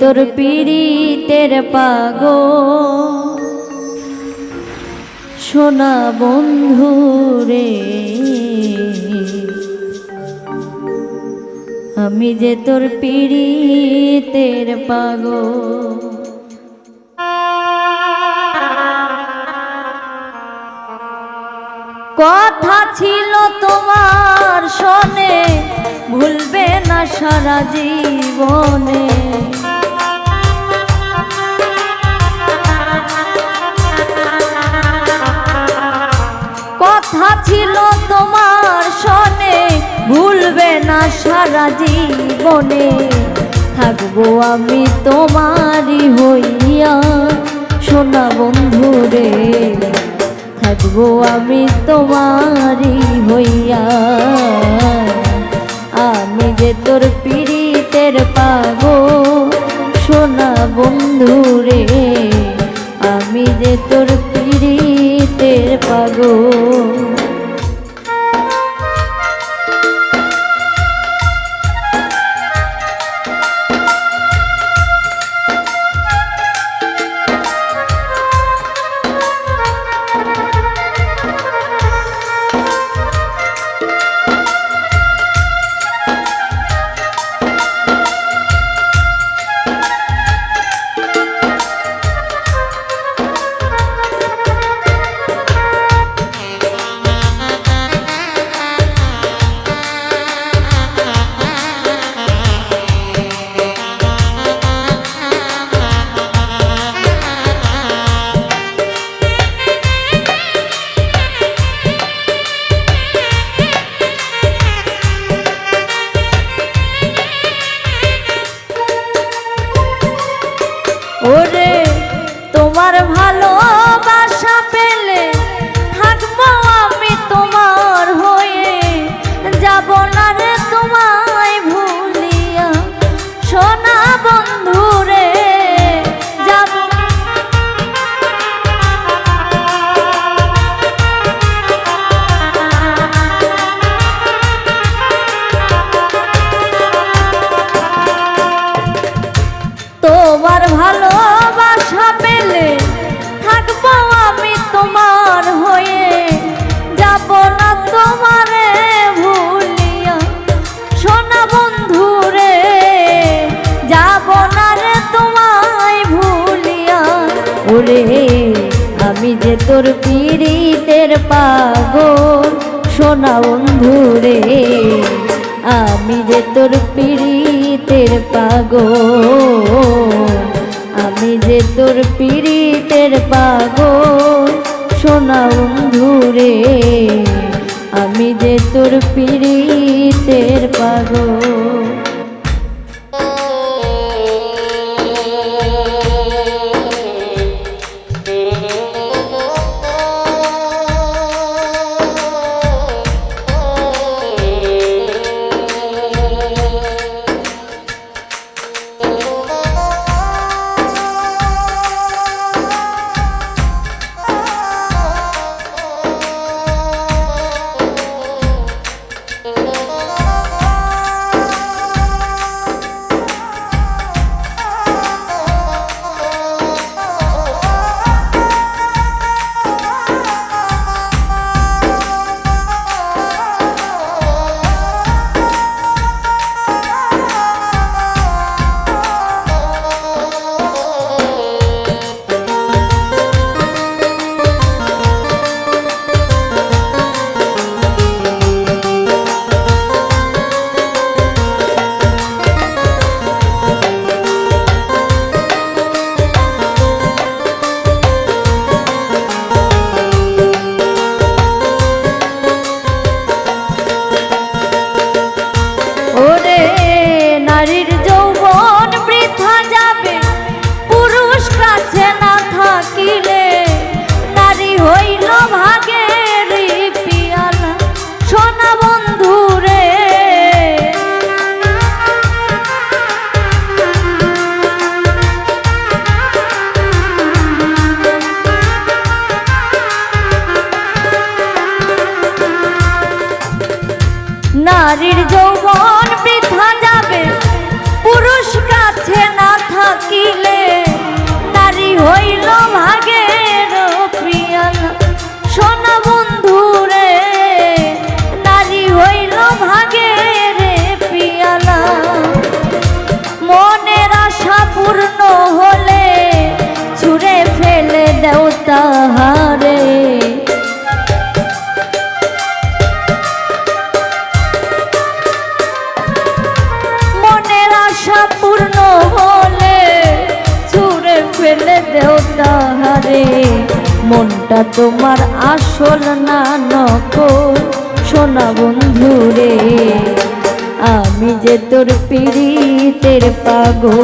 তোর পীড়িতের পাগো সোনা বন্ধু রে, আমি যে তোর পীড়িতের পাগো কথা ছিল তোমার শোনে, ভুলবে না সারা জীবনে। জীবনে থাকব আমি তোমারই হইয়া। সোনা বন্ধুরে থাকব আমি তোমারই হইয়া। আমি যে তোর পীড়িতের পাগো সোনা বন্ধুরে আমি যে তোর পীড়িতের পাগো ভালোবাসা পেলে তোর পীড়িতের পাগল। সোনা বন্ধু রে, আমি যে তোর পীড়িতের পাগল। আমি যে তোর পীড়িতের পাগল। সোনা বন্ধু রে, আমি যে তোর পীড়িতের পাগল। থাকিল আসল না নকল সোনা বন্ধু রে, আমি যে তোর পিড়িতের পাগল,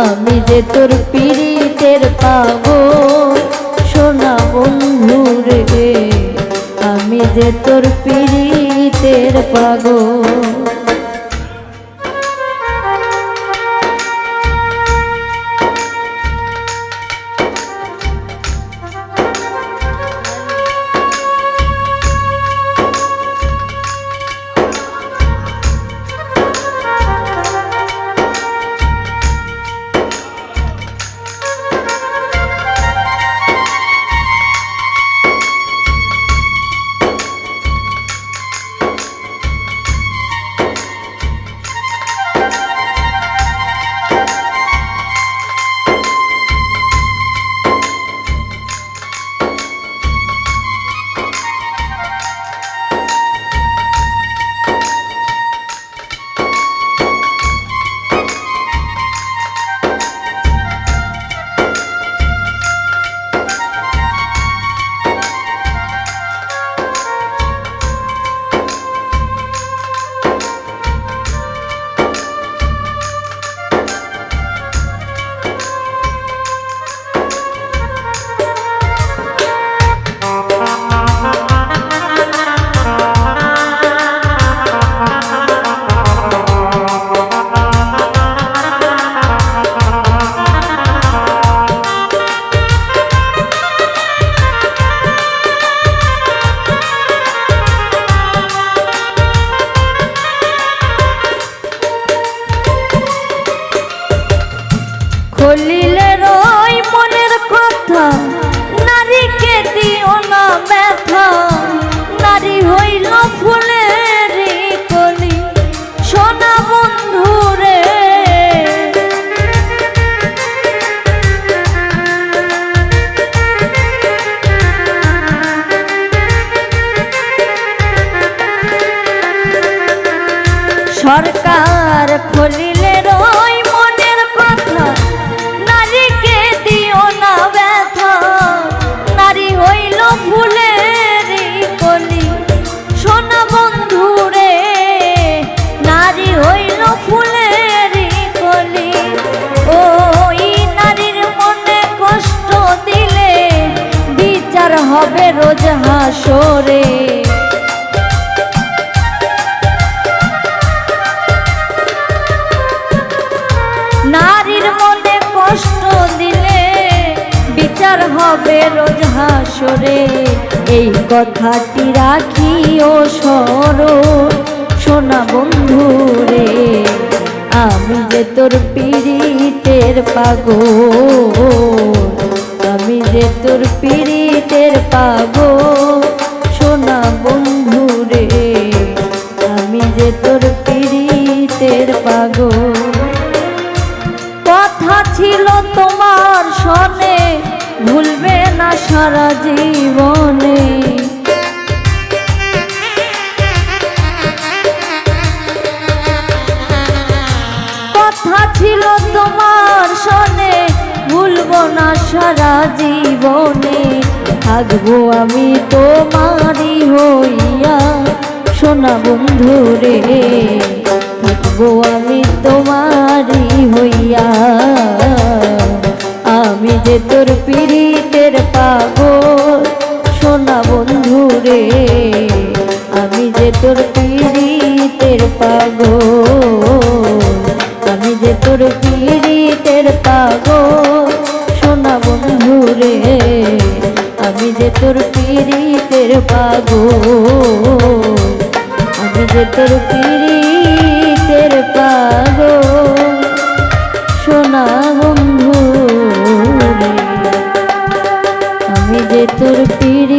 আমি যে তোর পিড়িতের পাগল, সোনা বন্ধু রে, আমি যে তোর পিড়িতের পাগল। সরকার খুলিলে রই মনের কথা নারীকে দিও না ব্যথা। নারী হইল ফুলের কলি। সোনা বন্ধু রে নারী হইল ফুলের কলি। ওই নারীর মনে কষ্ট দিলে বিচার হবে রোজ হাসরে। হবে রোজ হাসরে, এই কথাটি রাখিও সর সোনা বন্ধু রে, আমি যে তোর পীড়িতের পাগ আমি যে তোর পীড়িতের পাগো ছিল তোমার সনে ভুলব না সারা জীবনে। থাকব আমি তোমারই হইয়া, সোনা বন্ধু রে। থাকব আমি তোমারই হইয়া। আমি যে তোর পীড়িতের তোর পীড়িতের পাগো আমি যে তোর পীড়িতের পাগো সোনা বন্ধু আমি যে তোর পীড়ি